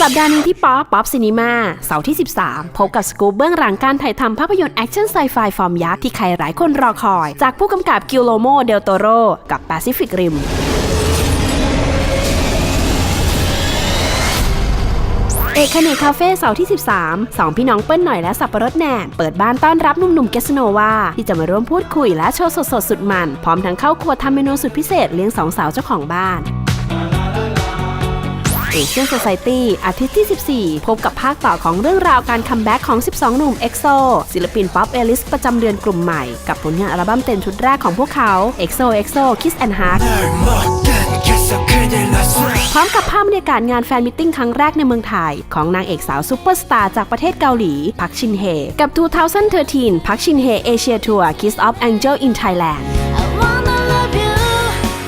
สัปดาห์นี้ที่ป๊อปป๊อปซีนีมาเสาร์ที่ 13 พบกับสกู๊ปเบื้องหลังการถ่ายทำภาพยนตร์แอคชั่นไซไฟฟอร์มยักษ์ที่ใครหลายคนรอคอย จากผู้กำกับกิโลโมเดลโตโรกับแป เอกเนกคาเฟ่เสาร์ที่ 13สองพี่น้องเปิ้ลหน่อยและสับปะรดแหนนเปิดบ้านต้อนรับหนุ่มๆเกสโนวาที่จะมาร่วมพูดคุยและโชว์สดๆสุดมัน พร้อมทั้งเข้าครัวทำเมนูสุดพิเศษเลี้ยงสองสาวเจ้าของบ้านเอเชียน o c i ตี้อาทิตย์ที่ 14 พบกับภาคต่อของเรื่องราวการคัมแบ็กของ 12 หนุ่ม EXO ศิลปินป๊อปเอลิสประจำเดือนกลุ่มใหม่ กับผลงานอัลบั้มเต็มชุดแรกของพวกเขา EXO EXO Kiss and Hug ร้อมกับภาพบรรยากาศงานแฟนมิทติ้งครั้งแรกในเมืองไทย ของนางเอกสาวซูเปอร์สตาร์จากประเทศเกาหลี พักชินเฮ กับ 2013 พักชินเฮเอเชียทัวร์ Kiss of Angel in Thailand I wanna love you.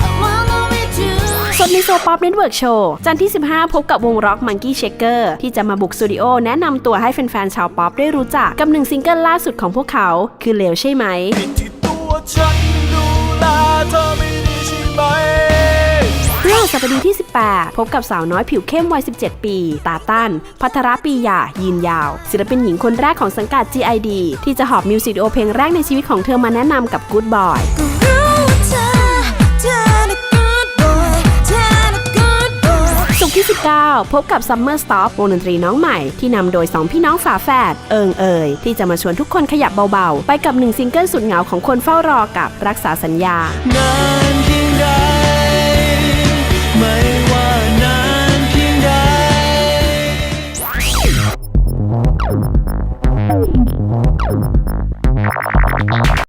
I wanna with you. สดในโซป๊อปเน็ตเวิร์กโชว์จันทร์ที่ 15 พบกับวงร็อกมังกี้เชคเกอร์ที่จะมาบุกสตูดิโอแนะนำตัวให้แฟนๆชาวป๊อปได้รู้จัก กับหนึ่งซิงเกิลล่าสุดของพวกเขา คือเลวใช่ไหม เรื่องสัปดาห์ที่ 18 พบกับสาวน้อยผิวเข้มวัย 17 ปี ตาตันพัทรปียา ยินยาว ศิลปินหญิงคนแรกของสังกัด GID ที่จะหอบมิวสิกวิดีโอเพลงแรกในชีวิตของเธอมาแนะนำกับ Good Boy ุกร์ที่ 19 พบกับ Summer Stop วงดนตรีน้องใหม่ ที่นำโดย 2 พี่น้องฝาแฝดเอิงเอ่ยที่จะมาชวนทุกคนขยับเบาๆ ไปกับหนึ่งซิงเกิลสุดเหงาของคนเฝ้ารอกับรักษาสัญญา うん。